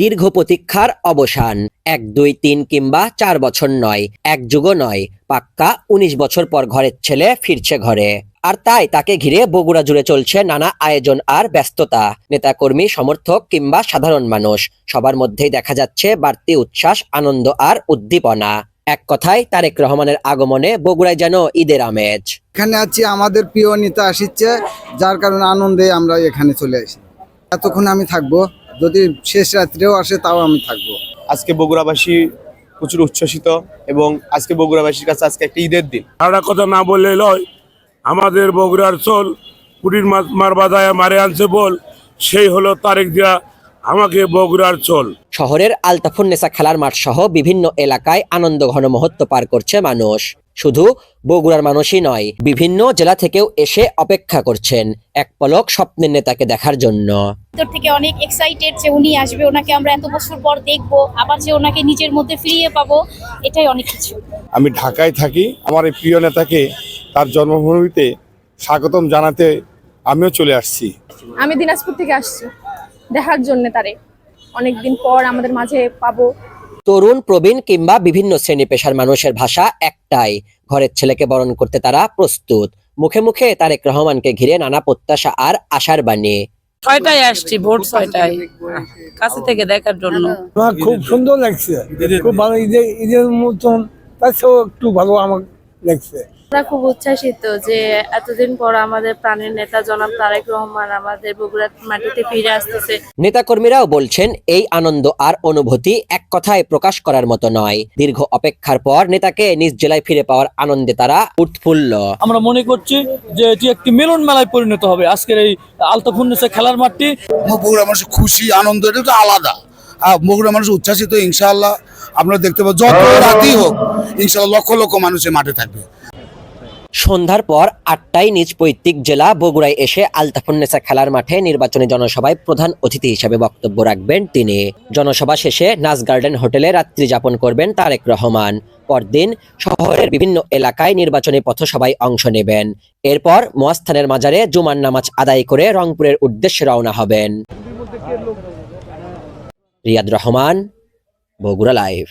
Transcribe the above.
দীর্ঘ প্রতীক্ষার অবসান। এক, দুই, তিন কিংবা চার বছর নয়, এক যুগও নয়। পাক্কা উনিশ বছর পর ঘরের ছেলে ফিরছে ঘরে। আর তাই তাকে ঘিরে বগুড়া জুড়ে চলছে নানা আয়োজন আর ব্যস্ততা। নেতাকর্মী, সমর্থক কিংবা সাধারণ মানুষ, সবার মধ্যেই দেখা যাচ্ছে বাড়তি উচ্ছ্বাস, আনন্দ আর উদ্দীপনা। এক কথায়, তারেক রহমানের আগমনে বগুড়ায় যেন ঈদের আমেজ। এখানে আছি আমাদের প্রিয় নেতা আসিচ্ছে, যার কারণে আনন্দে আমরা এখানে চলে আসি। এতক্ষণ আমি থাকব। যদি শেষ রাত্রেও আসে তাও আমি থাকব। আজকে বগুড়াবাসী প্রচুর উচ্ছ্বসিত এবং আজকে বগুড়াবাসীর কাছে আজকে একটা ঈদের দিন। সারা কথা না বললে লয় আমাদের বগুড়ার চোল কুটির মার বাদায় মারে আনছে বল সেই হলো তারেক দিয়া আমাকে বগুড়ার চোল। শহরের আলতাফুন্নেসা খেলার মাঠ সহ বিভিন্ন এলাকায় আনন্দ ঘন মুহূর্ত পার করছে মানুষ। শুধু বগুড়ার মানুষই নয় বিভিন্ন জেলা থেকেও এসে অপেক্ষা করছেন এক পলক স্বপ্নের নেতাকে দেখার জন্য। ভিতর থেকে অনেক এক্সাইটেড যে উনি আসবে ওনাকে আমরা এত বছর পর দেখব আবার যে ওনাকে নিজের মধ্যে ফিরিয়ে পাবো এটাই অনেক কিছু। আমি ঢাকায় থাকি আমার এই প্রিয় নেতাকে তার জন্মভূমিতে স্বাগতম জানাতে আমিও চলে আসছি। আমি দিনাজপুর থেকে আসছি। দেখার জন্য তারে। অনেকদিন পর আমাদের মাঝে পাবো। তরুণ প্রবীণ কিংবা বিভিন্ন শ্রেণি পেশার মানুষের ভাষা একটাই। ঘরের ছেলেকে বরণ করতে তারা প্রস্তুত। মুখে মুখে তারেক রহমানকে ঘিরে নানা প্রত্যাশা আর আশার বাণী। ছয়টায় আসছি ভোর ছয়টায়। কাছে থেকে দেখার জন্য। খুব সুন্দর লাগছে। খুব ভালো ঈদের ঈদের মতন। তার একটু ভালো আমার লাগছে। আমরা খুব উচ্ছ্বাসিত যে এতদিন পর আমাদের প্রাণের নেতা জনাব তারেক রহমান আমাদের বগুড়ার মাটিতে ফিরে আসতেছে। নেতাকর্মীরাও বলছেন এই আনন্দ আর অনুভূতি এক কথায় প্রকাশ করার মতো নয়। দীর্ঘ অপেক্ষার পর নেতাকে নিজ জেলায় ফিরে পাওয়ার আনন্দে তারা উৎফুল্ল। আমরা মনে করছি যে এটি একটি মিলন মেলায় পরিণত হবে। আজকের এই আলতাফুন্নেসা খেলার মাঠটি বগুড়া মানুষ খুশি আনন্দ এটা তো আলাদা। বগুড়া মানুষ উচ্ছ্বাসিত ইনশাআল্লাহ। আপনারা দেখতে পাবেন যত রাতই হোক ইনশাআল্লাহ লক্ষ লক্ষ মানুষের মাঠে থাকবে। সন্ধ্যার পর আটটায় নিজ পৈতৃক জেলা বগুড়ায় এসে আলতাফুন্নেসা খেলার মাঠে নির্বাচনী জনসভায় প্রধান অতিথি হিসেবে বক্তব্য রাখবেন তিনি। জনসভা শেষে নাচ গার্ডেন হোটেলে রাত্রি যাপন করবেন তারেক রহমান। পরদিন শহরের বিভিন্ন এলাকায় নির্বাচনী পথসভায় অংশ নেবেন। এরপর মোয়াস্থানের মাজারে জুমার নামাজ আদায় করে রংপুরের উদ্দেশ্যে রওনা হবেন। রিয়াদ রহমান, বগুড়া লাইভ।